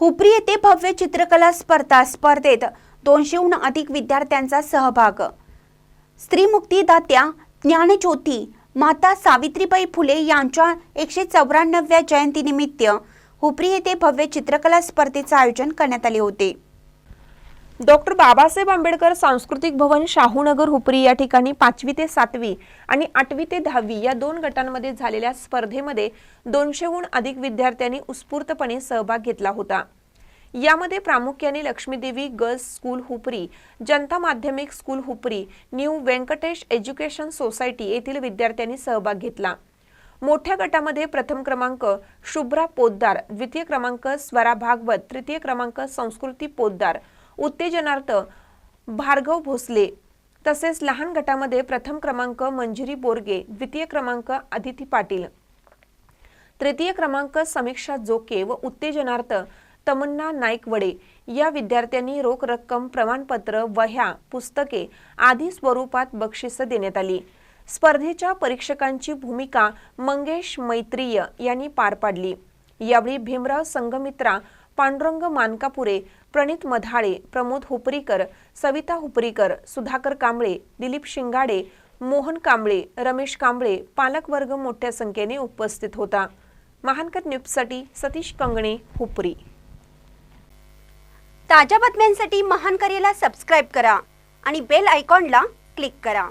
हुपरी येथे भव्य चित्रकला स्पर्धा स्पर्धेत दोनशेहून अधिक विद्यार्थ्यांचा सहभाग. स्त्रीमुक्तीदात्या ज्ञानज्योती माता सावित्रीबाई फुले यांच्या एकशे चौऱ्याण्णव्या जयंतीनिमित्त हुपरी येथे भव्य चित्रकला स्पर्धेचे आयोजन करण्यात आले होते. डॉक्टर बाबासाहेब आंबेडकर सांस्कृतिक भवन शाहूनगर हुपरी या ठिकाणी पाचवी ते सातवी आणि आठवी ते दहावी या दोन गटांमध्ये झालेल्या स्पर्धेमध्ये दोनशेहून अधिक विद्यार्थ्यांनी उत्स्फूर्तपणे सहभाग घेतला होता. यामध्ये प्रामुख्याने लक्ष्मीदेवी गर्ल्स स्कूल हुपरी जनता माध्यमिक school Hupari new Vyankatesh education society येथील विद्यार्थ्यांनी सहभाग घेतला. मोठ्या गटामध्ये प्रथम क्रमांक शुभ्रा पोद्दार द्वितीय क्रमांक स्वरा भागवत तृतीय क्रमांक संस्कृती पोद्दार उत्तेजनार्थ भार्गव भोसले तसेच लहान गटामध्ये प्रथम क्रमांक मंजिरी बोरगे द्वितीय क्रमांक अदिती पाटील. तृतीय क्रमांक समीक्षा जोके व उत्तेजनार्थ तमन्ना नाईकवडे. या विद्यार्थ्यांनी रोख रक्कम प्रमाणपत्र वह्या पुस्तके आदी स्वरूपात बक्षिसं देण्यात आली. स्पर्धेच्या परीक्षकांची भूमिका मंगेश मैत्रीय यांनी पार पाडली. यावेळी भीमराव संगमित्रा पांडुरंग मानकापुरे प्रणित मधाळे प्रमोद हुपरीकर सविता हुपरीकर सुधाकर कांबळे दिलीप शिंगाडे मोहन कांबळे रमेश कांबळे पालकवर्ग मोठ्या संख्येने उपस्थित होता. महानकर न्यूजसाठी सतीश कंगणे हुपरी. ताज्या बातम्यांसाठी महानकरेला सबस्क्राईब करा आणि बेल आयकॉनला क्लिक करा.